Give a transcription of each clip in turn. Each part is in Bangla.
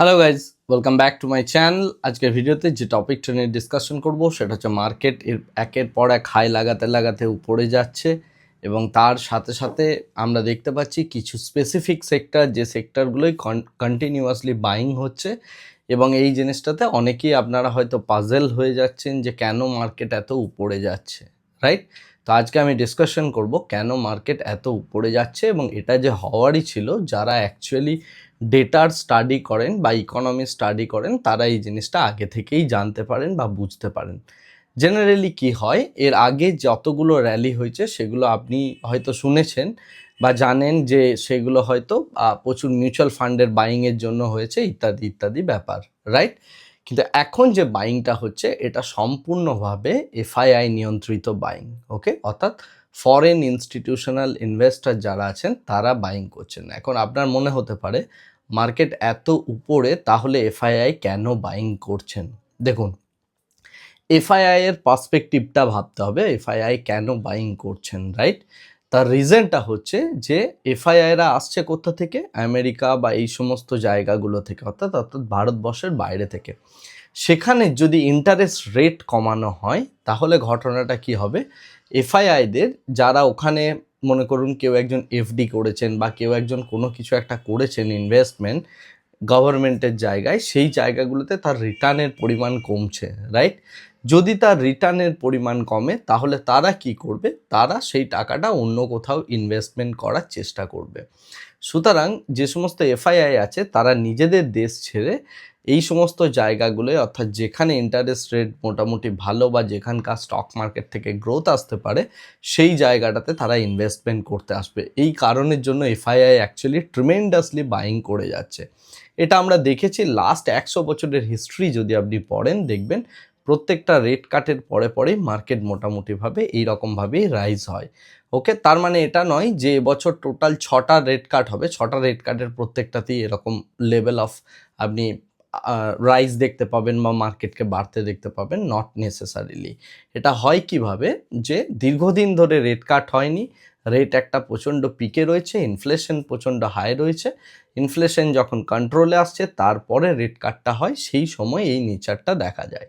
Hello guys welcome back to my channel আজকের ভিডিওতে যে টপিকটা নিয়ে ডিসকাশন করব, সেটা হচ্ছে মার্কেট এর একের পর এক হাই লাগাতে লাগাতে উপরে যাচ্ছে এবং তার সাথে সাথে আমরা দেখতে পাচ্ছি কিছু স্পেসিফিক সেক্টর যে সেক্টরগুলোই কন্টিনিউয়াসলি বাইং হচ্ছে এবং এই জিনিসটাতে অনেকেই আপনারা হয়তো পাজেল হয়ে যাচ্ছেন যে কেন মার্কেট এত উপরে যাচ্ছে রাইট তো আজকে আমি ডিসকাশন করব কেন মার্কেট এত উপরে যাচ্ছে এবং এটা যে হওয়ারই ছিল, যারা অ্যাকচুয়ালি ডেটার স্টাডি করেন বা ইকোনমি স্টাডি করেন, তারা এই জিনিসটা আগে থেকেই জানতে পারেন বা বুঝতে পারেন। জেনারেলি কি হয়, এর আগে যতগুলো র্যালি হয়েছে, সেগুলো আপনি হয়তো শুনেছেন বা জানেন যে সেগুলো হয়তো প্রচুর মিউচুয়াল ফান্ডের বাইংয়ের জন্য হয়েছে, ইত্যাদি ইত্যাদি ব্যাপার রাইট কিন্তু এখন যে বাইংটা হচ্ছে, এটা সম্পূর্ণভাবে এফআইআই নিয়ন্ত্রিত বাইং ওকে অর্থাৎ ফরেন ইনস্টিটিউশনাল ইনভেস্টর যারা আছেন, তারা বাইং করছেন। এখন আপনার মনে হতে পারে মার্কেট এত উপরে, তাহলে এফআইআই কেন বাইং করছেন? দেখুন, এফআইআই এর পার্সপেক্টিভটা ভাবতে হবে, এফআইআই কেন বাইং করছেন রাইট তার রিজনটা হচ্ছে যে এফআইআইরা আসছে কোথা থেকে? আমেরিকা বা এই সমস্ত জায়গাগুলো থেকে, অর্থাৎ অর্থাৎ ভারতবর্ষের বাইরে থেকে। সেখানে যদি ইন্টারেস্ট রেট কমানো হয়, তাহলে ঘটনাটা কি হবে? এফআইআইদের যারা ওখানে মনে করুন কেউ একজন এফডি করেছেন বা কেউ একজন কোনো কিছু একটা করেছেন ইনভেস্টমেন্ট গভর্নমেন্টের জায়গায়, সেই জায়গাগুলোতে তার রিটার্নের পরিমাণ কমছে রাইট যদি তার রিটার্নের পরিমাণ কমে, তাহলে তারা কি করবে? তারা সেই টাকাটা অন্য কোথাও ইনভেস্টমেন্ট করার চেষ্টা করবে। সুতরাং যে সমস্ত এফআইআই আছে, তারা নিজেদের দেশ ছেড়ে এই সমস্ত জায়গাগুলোয়, অর্থাৎ যেখানে ইন্টারেস্ট রেট মোটামুটি ভালো বা যেখানকার স্টক মার্কেট থেকে গ্রোথ আসতে পারে, সেই জায়গাটাতে তারা ইনভেস্টমেন্ট করতে আসবে। এই কারণের জন্য এফআইআই অ্যাকচুয়ালি ট্রিমেন্ডাসলি বাইং করে যাচ্ছে। এটা আমরা দেখেছি লাস্ট একশো বছরের হিস্ট্রি যদি আপনি পড়েন, দেখবেন প্রত্যেকটা রেট কাটের পরে পরেই মার্কেট মোটামুটিভাবে এইরকমভাবেই রাইজ হয়। ওকে তার মানে এটা নয় যে এবছর টোটাল ছটা রেট কাট হবে। ছটা রেট কাটের প্রত্যেকটাতেই এরকম লেভেল অফ আপনি রাইজ দেখতে পাবেন বা মার্কেটকে বাড়তে দেখতে পাবেন নট নেসেসারিলি এটা হয় কীভাবে? যে দীর্ঘদিন ধরে রেট কাট হয়নি রেট একটা প্রচণ্ড পিকে রয়েছে ইনফ্লেশন প্রচণ্ড হাই রয়েছে। ইনফ্লেশন যখন কন্ট্রোলে আসছে, তারপরে রেট কাটটা হয়, সেই সময় এই নেচারটা দেখা যায়।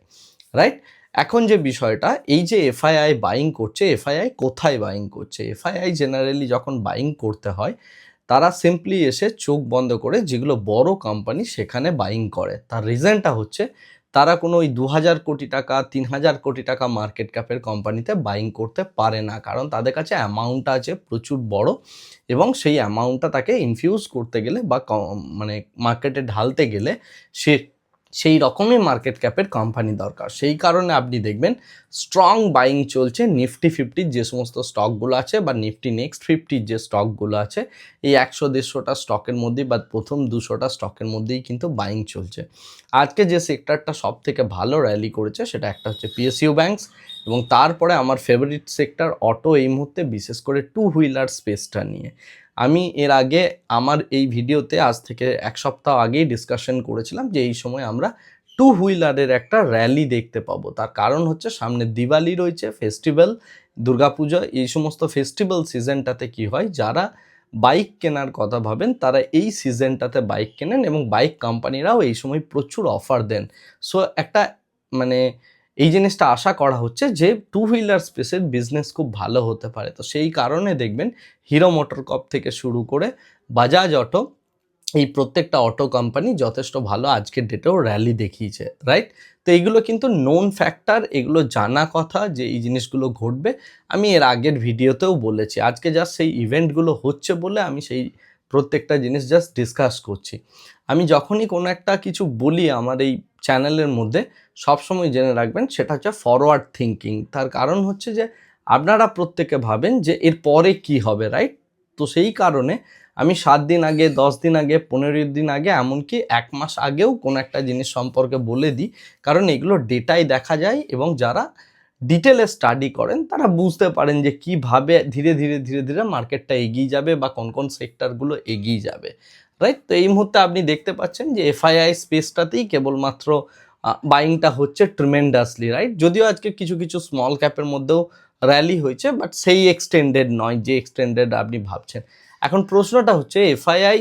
রাইট এখন যে বিষয়টা, এই যে এফআইআই বাইং করছে এফআইআই কোথায় বাইং করছে? এফআইআই জেনারেলি যখন বাইং করতে হয় তারা সিম্পলি এসে চোখ বন্ধ করে যেগুলো বড় কোম্পানি সেখানে বাইং করে। তার রিজনটা হচ্ছে, তারা কোনো ওই দু হাজার কোটি টাকা তিন হাজার কোটি টাকা মার্কেট ক্যাপের কোম্পানিতে বাইং করতে পারে না। কারণ তাদের কাছে অ্যামাউন্ট আছে প্রচুর বড় এবং সেই অ্যামাউন্টটা তাকে ইনফিউজ করতে গেলে বা মানে মার্কেটে ঢালতে গেলে সে সেই রকমই মার্কেট ক্যাপের কোম্পানি দরকার। সেই কারণে আপনি দেখবেন স্ট্রং বাইং চলছে। নিফটি ফিফটির যে সমস্ত স্টকগুলো আছে বা নিফটি নেক্সট ফিফটির যে স্টকগুলো আছে, এই একশো দেড়শোটা স্টকের মধ্যেই বা প্রথম দুশোটা স্টকের মধ্যেই কিন্তু বাইং চলছে। আজকে যে সেক্টরটা সব থেকে ভালো র্যালি করেছে সেটা একটা হচ্ছে পিএসইউ ব্যাংকস এবং তারপরে আমার ফেভারিট সেক্টর অটো এই মুহূর্তে বিশেষ করে টু হুইলার স্পেসটা নিয়ে। আমি এর আগে আমার এই ভিডিওতে আজ থেকে এক সপ্তাহ আগেই ডিসকাশন করেছিলাম যে এই সময় আমরা টু হুইলারের একটা র্যালি দেখতে পাবো। তার কারণ হচ্ছে সামনে দিওয়ালি রয়েছে ফেস্টিভ্যাল দুর্গাপূজা, এই সমস্ত ফেস্টিভ্যাল সিজনটাতে কি হয়, যারা বাইক কেনার কথা ভাবেন, তারা এই সিজনটাতে বাইক কেনেন এবং বাইক কোম্পানিরাও এই সময় প্রচুর অফার দেন। সো একটা মানে এই জিনিসটা আশা করা হচ্ছে যে টু হুইলার স্পেসের বিজনেস খুব ভালো হতে পারে। তো সেই কারণে দেখবেন হিরো মোটরকপ থেকে শুরু করে বাজাজ অটো এই প্রত্যেকটা অটো কোম্পানি যথেষ্ট ভালো আজকের ডেটেও র্যালি দেখিয়েছে রাইট তো এইগুলো কিন্তু নোন ফ্যাক্টর এগুলো জানা কথা যে এই জিনিসগুলো ঘটবে। আমি এর আগের ভিডিওতেও বলেছি, আজকে জাস্ট সেই ইভেন্টগুলো হচ্ছে বলে আমি সেই প্রত্যেকটা জিনিস জাস্ট ডিসকাস করছি। আমি যখনই কোনো একটা কিছু বলি আমার এই চ্যানেলের মধ্যে সবসময় জেনে রাখবেন, সেটা হচ্ছে ফরওয়ার্ড থিঙ্কিং তার কারণ হচ্ছে যে, আপনারা প্রত্যেকে ভাবেন যে, এর পরে কি হবে রাইট তো সেই কারণে আমি সাত দিন আগে, দশ দিন আগে, পনেরো দিন আগে, এমনকি এক মাস আগেও কোনো একটা জিনিস সম্পর্কে বলে দিই। কারণ এগুলো ডেটাই দেখা যায় এবং যারা ডিটেলে স্টাডি করেন, তারা বুঝতে পারেন যে, কীভাবে ধীরে ধীরে ধীরে ধীরে মার্কেটটা এগিয়ে যাবে বা কোন কোন সেক্টরগুলো এগিয়ে যাবে রাইট তো এই মুহূর্তে আপনি দেখতে পাচ্ছেন যে এফআইআই স্পেসটাতেই কেবলমাত্র বাইংটা হচ্ছে ট্রিমেন্ডাসলি রাইট যদিও আজকে কিছু কিছু স্মল ক্যাপের মধ্যেও র্যালি হয়েছে বাট সেই এক্সটেন্ডেড নয়, যে এক্সটেন্ডেড আপনি ভাবছেন। এখন প্রশ্নটা হচ্ছে এফআইআই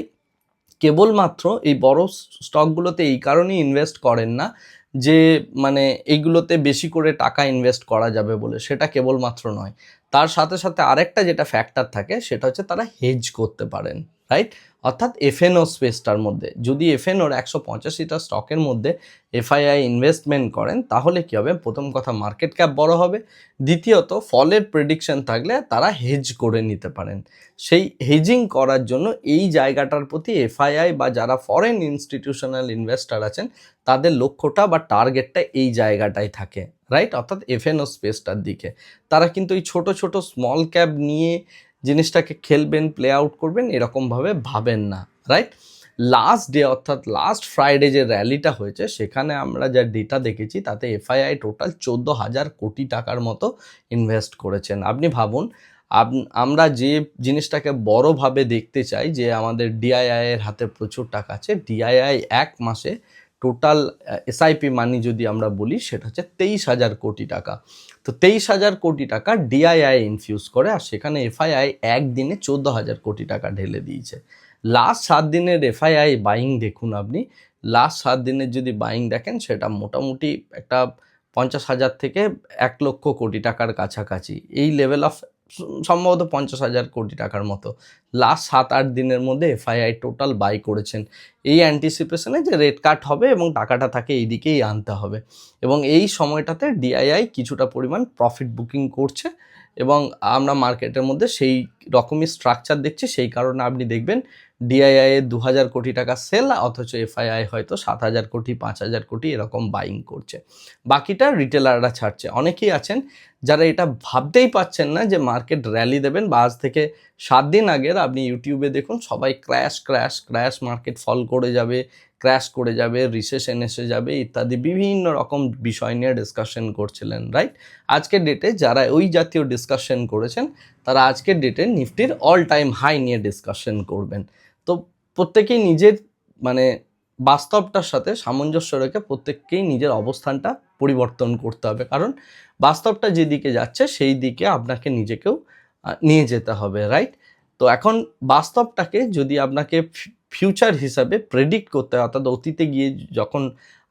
কেবলমাত্র এই বড় স্টকগুলোতে এই কারণেই ইনভেস্ট করেন না, যে মানে এইগুলোতে বেশি করে টাকা ইনভেস্ট করা যাবে বলে? সেটা কেবলমাত্র নয়। তার সাথে সাথে আরেকটা যেটা ফ্যাক্টর থাকে, সেটা হচ্ছে তারা হেজ করতে পারেন। রাইট অর্থাৎ এফএনও স্পেসটার মধ্যে। যদি এফএনওর একশো পঁচাশিটা স্টকের মধ্যে এফআইআই ইনভেস্টমেন্ট করেন, তাহলে কী হবে? প্রথম কথা মার্কেট ক্যাপ বড় হবে। দ্বিতীয়ত, ফলের প্রেডিকশন থাকলে তারা হেজ করে নিতে পারেন। সেই হেজিং করার জন্য এই জায়গাটার প্রতি এফআইআই বা যারা ফরেন ইনস্টিটিউশনাল ইনভেস্টার আছেন, তাদের লক্ষ্যটা বা টার্গেটটা এই জায়গাটাই থাকে রাইট অর্থাৎ এফএনও স্পেসটার দিকে। তারা কিন্তু এই ছোট ছোট স্মল ক্যাব নিয়ে জিনিসটাকে খেলবেন প্লে আউট করবেন, এরকমভাবে ভাবেন না রাইট লাস্ট ডে অর্থাৎ লাস্ট ফ্রাইডে যে র্যালিটা হয়েছে, সেখানে আমরা যা ডেটা দেখেছি, তাতে এফআইআই টোটাল চোদ্দ হাজার কোটি টাকার মতো ইনভেস্ট করেছেন। আপনি ভাবুন আমরা যে জিনিসটাকে বড়োভাবে দেখতে চাই, যে আমাদের ডিআইআই এর হাতে প্রচুর টাকা আছে ডিআইআই এক মাসে টোটাল এসআইপি মানি যদি আমরা বলি, সেটা হচ্ছে তেইশ হাজার কোটি টাকা। তো তেইশ হাজার কোটি টাকা ডিআইআই ইনফিউজ করে, আর সেখানে এফআইআই একদিনে চোদ্দ হাজার কোটি টাকা ঢেলে দিয়েছে। লাস্ট সাত দিনের এফআইআই বাইং দেখুন আপনি লাস্ট সাত দিনের যদি বাইং দেখেন, সেটা মোটামুটি একটা পঞ্চাশ হাজার থেকে এক লক্ষ কোটি টাকার কাছাকাছি। এই লেভেল অফ সম্ভবত পঞ্চাশ হাজার কোটি টাকার মতো। লাস্ট সাত, আট দিনের মধ্যে এফআইআই টোটাল বাই করেছেন। এই অ্যান্টিসিপেশনে যে রেট কাট হবে এবং টাকাটা তাকে এই দিকেই আনতে হবে। এবং এই সময়টাতে ডিআইআই কিছুটা পরিমাণ প্রফিট বুকিং করছে এবং আমরা মার্কেটের মধ্যে সেই রকমই স্ট্রাকচার দেখছি। সেই কারণে আপনি দেখবেন ডিআইআই দু হাজার কোটি টাকা সেল অথচ এফআইআই হয়তো সাত হাজার কোটি পাঁচ হাজার কোটি এরকম বাইং করছে। বাকিটা রিটেলাররা ছাড়ছে। অনেকেই আছেন যারা এটা ভাবতেই পাচ্ছেন না যে মার্কেট র্যালি দেবেন বা আজ থেকে সাত দিন আগের আপনি ইউটিউবে দেখুন সবাই crash crash crash market fall করে যাবে ক্র্যাশ করে যাবে রিসেশন এসে যাবে ইত্যাদি বিভিন্ন রকম বিষয় নিয়ে ডিসকাশন করছিলেন রাইট আজকের ডেটে যারা ওই জাতীয় ডিসকাশন করেছেন তারা আজকের ডেটে নিফটির অল টাইম হাই নিয়ে ডিসকাশন করবেন। প্রত্যেকেই নিজের মানে বাস্তবটার সাথে সামঞ্জস্য রেখে প্রত্যেককেই নিজের অবস্থানটা পরিবর্তন করতে হবে। কারণ বাস্তবটা যেদিকে যাচ্ছে, সেই দিকে আপনাকে নিজেকেও নিয়ে যেতে হবে রাইট তো এখন বাস্তবটাকে যদি আপনাকে ফিউচার হিসাবে প্রেডিক্ট করতে হয়, অর্থাৎ অতীতে গিয়ে যখন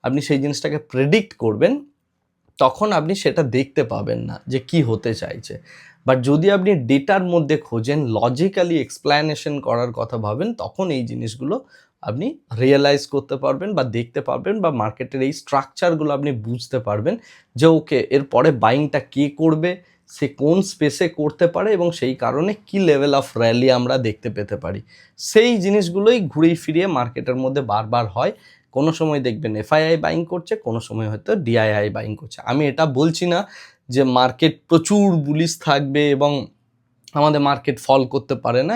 আপনি সেই জিনিসটাকে প্রেডিক্ট করবেন, তখন আপনি সেটা দেখতে পাবেন না যে কি হতে চাইছে। বাট যদি আপনি ডেটার মধ্যে খোঁজেন লজিক্যালি এক্সপ্ল্যানেশন করার কথা ভাবেন, তখন এই জিনিসগুলো আপনি রিয়েলাইজ করতে পারবেন বা দেখতে পারবেন বা মার্কেটের এই স্ট্রাকচারগুলো আপনি বুঝতে পারবেন যে ওকে এরপরে বাইংটা কে করবে, সে কোন স্পেসে করতে পারে এবং সেই কারণে কি লেভেল অফ র্যালি আমরা দেখতে পেতে পারি। সেই জিনিসগুলোই ঘুরেই ফিরিয়ে মার্কেটের মধ্যে বারবার হয়। কোনো সময় দেখবেন এফআইআই বাইং করছে, কোনো সময় হয়তো ডিআইআই বাইং করছে। আমি এটা বলছি না যে মার্কেট প্রচুর বুলিশ থাকবে এবং আমাদের মার্কেট ফল করতে পারে না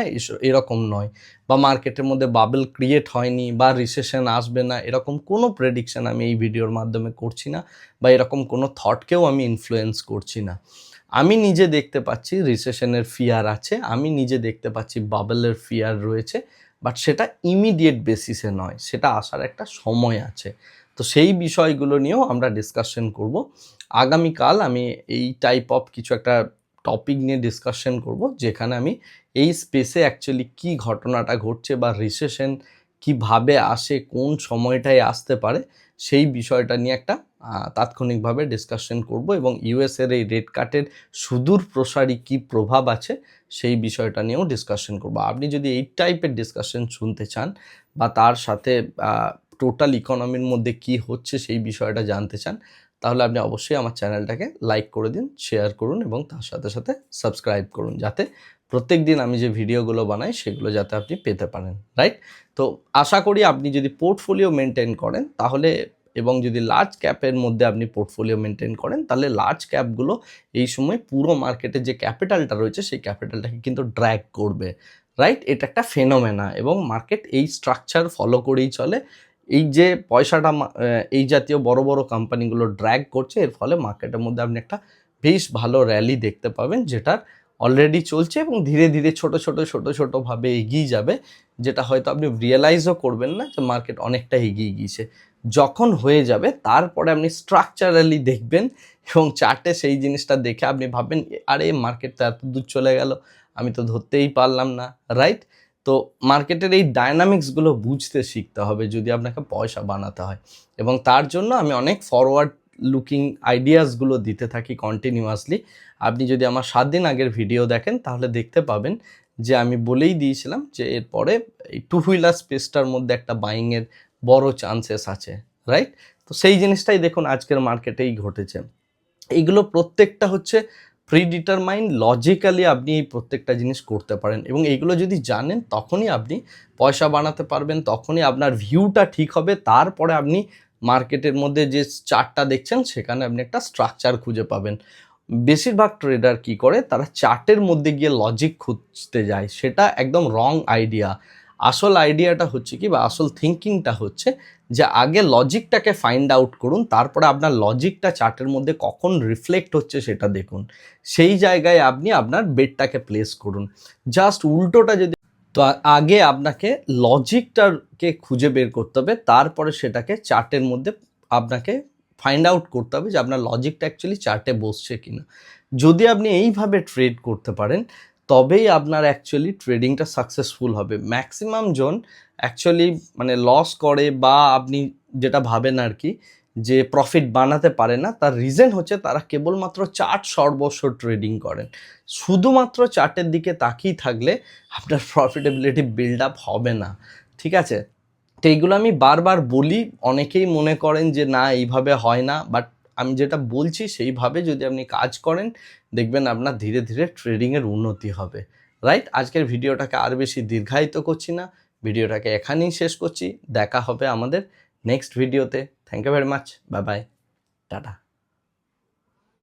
এরকম নয়। বা মার্কেটের মধ্যে বাবেল ক্রিয়েট হয়নি বা রিসেশন আসবে না, এরকম কোনো প্রেডিকশন আমি এই ভিডিওর মাধ্যমে করছি না বা এরকম কোনো থটকেও আমি ইনফ্লুয়েন্স করছি না। আমি নিজে দেখতে পাচ্ছি রিসেশনের ফিয়ার আছে, আমি নিজে দেখতে পাচ্ছি বাবেলের ফিয়ার রয়েছে বাট সেটা ইমিডিয়েট বেসিসে নয়, সেটা আসার একটা সময় আছে। তো সেই বিষয়গুলো নিয়েও আমরা ডিসকাশন করব। আগামীকাল আমি এই টাইপ অফ কিছু একটা টপিক নিয়ে ডিসকাশন করব, যেখানে আমি এই স্পেসে অ্যাকচুয়ালি কি ঘটনাটা ঘটছে বা রিসেশন কীভাবে আসে, কোন সময়টায় আসতে পারে, সেই বিষয়টা নিয়ে একটা তাৎক্ষণিকভাবে ডিসকাশন করব এবং ইউএসের এই রেড কার্টের সুদূর প্রসারী কী প্রভাব আছে, সেই বিষয়টা নিয়েও ডিসকাশন করব। আপনি যদি এই টাইপের ডিসকাশন শুনতে চান বা তার সাথে টোটাল ইকোনমির মধ্যে কি হচ্ছে সেই বিষয়টা জানতে চান, তাহলে আপনি অবশ্যই আমার চ্যানেলটাকে লাইক করে দিন শেয়ার করুন এবং তার সাথে সাথে সাবস্ক্রাইব করুন যাতে প্রত্যেক দিন আমি যে ভিডিওগুলো বানাই সেগুলো যাতে আপনি পেতে পারেন রাইট তো আশা করি আপনি যদি পোর্টফোলিও মেনটেন করেন তাহলে এবং যদি লার্জ ক্যাপের মধ্যে আপনি পোর্টফোলিও মেনটেন করেন তাহলে লার্জ ক্যাপগুলো এই সময় পুরো মার্কেটে যে ক্যাপিটালটা রয়েছে সেই ক্যাপিটালটাকে কিন্তু ড্র্যাগ করবে রাইট এটা একটা ফেনোমেনা এবং মার্কেট এই স্ট্রাকচার ফলো করেই চলে এই যে পয়সাটা এই জাতীয় বড় বড় কোম্পানিগুলো ড্র্যাগ করছে, এর ফলে মার্কেটের মধ্যে আপনি একটা বেশ ভালো র্যালি দেখতে পাবেন, যেটার অলরেডি চলছে এবং ধীরে ধীরে ছোট ছোট ছোট ছোটোভাবে এগিয়ে যাবে, যেটা হয়তো আপনি রিয়েলাইজও করবেন না যে মার্কেট অনেকটা এগিয়ে গিয়েছে। যখন হয়ে যাবে, তারপরে আপনি স্ট্রাকচারালি দেখবেন এবং চার্টে সেই জিনিসটা দেখে আপনি ভাববেন আরে মার্কেট তো এত দূর চলে গেল, আমি তো ধরতেই পারলাম না। রাইট তো মার্কেটের এই ডায়নামিক্সগুলো বুঝতে শিখতে হবে যদি আপনাকে পয়সা বানাতে হয়। এবং তার জন্য আমি অনেক ফরওয়ার্ড লুকিং আইডিয়াসগুলো দিতে থাকি কন্টিনিউয়াসলি আপনি যদি আমার সাত দিন আগের ভিডিও দেখেন, তাহলে দেখতে পাবেন যে আমি বলেই দিয়েছিলাম যে এরপরে এই টু হুইলার স্পেসটার মধ্যে একটা বাইংয়ের বড় চান্সেস আছে রাইট তো সেই জিনিসটাই দেখুন আজকের মার্কেটেই ঘটেছে। এইগুলো প্রত্যেকটা হচ্ছে প্রিডিটারমাইন লজিক্যালি আপনি এই প্রত্যেকটা জিনিস করতে পারেন এবং এইগুলো যদি জানেন, তখনই আপনি পয়সা বানাতে পারবেন, তখনই আপনার ভিউটা ঠিক হবে, তারপরে আপনি মার্কেটের মধ্যে যে চার্টটা দেখছেন, সেখানে আপনি একটা স্ট্রাকচার খুঁজে পাবেন। বেশিরভাগ ট্রেডার কি করে? তারা চার্টের মধ্যে গিয়ে লজিক খুঁজতে যায়, সেটা একদম রং আইডিয়া আসল আইডিয়াটা হচ্ছে কি বা আসল থিঙ্কিংটা হচ্ছে যে আগে লজিকটাকে ফাইন্ড আউট করুন, তারপরে আপনার লজিকটা চার্টের মধ্যে কখন রিফ্লেক্ট হচ্ছে সেটা দেখুন। সেই জায়গায় আপনি আপনার বেডটাকে প্লেস করুন। জাস্ট উল্টোটা যদি তো আগে আপনাকে লজিকটাকে খুঁজে বের করতে হবে, তারপরে সেটাকে চার্টের মধ্যে আপনাকে ফাইন্ড আউট করতে হবে যে আপনার লজিকটা অ্যাকচুয়ালি চার্টে বসছে কিনা। যদি আপনি এইভাবে ট্রেড করতে পারেন তবেই আপনার অ্যাকচুয়ালি ট্রেডিংটা সাকসেসফুল হবে। ম্যাক্সিমাম জন অ্যাকচুয়ালি মানে লস করে বা আপনি যেটা ভাবেন আর কি যে প্রফিট বানাতে পারে না, তার রিজন হচ্ছে তারা কেবলমাত্র চার্ট সর্বস্ব ট্রেডিং করেন। শুধুমাত্র চার্টের দিকে তাকিয়ে থাকলে আপনার প্রফিটেবিলিটি বিল্ড আপ হবে না। ঠিক আছে? তো এইগুলো আমি বারবার বলি, অনেকেই মনে করেন যে না, এইভাবে হয় না বাট আমি যেটা বলছি সেইভাবে যদি আপনি কাজ করেন, দেখবেন আপনার ধীরে ধীরে ট্রেডিংয়ের উন্নতি হবে। রাইট আজকের ভিডিওটাকে আর বেশি দীর্ঘায়িত করছি না। ভিডিওটাকে এখানেই শেষ করছি। দেখা হবে আমাদের নেক্সট ভিডিওতে thank you very much bye bye tata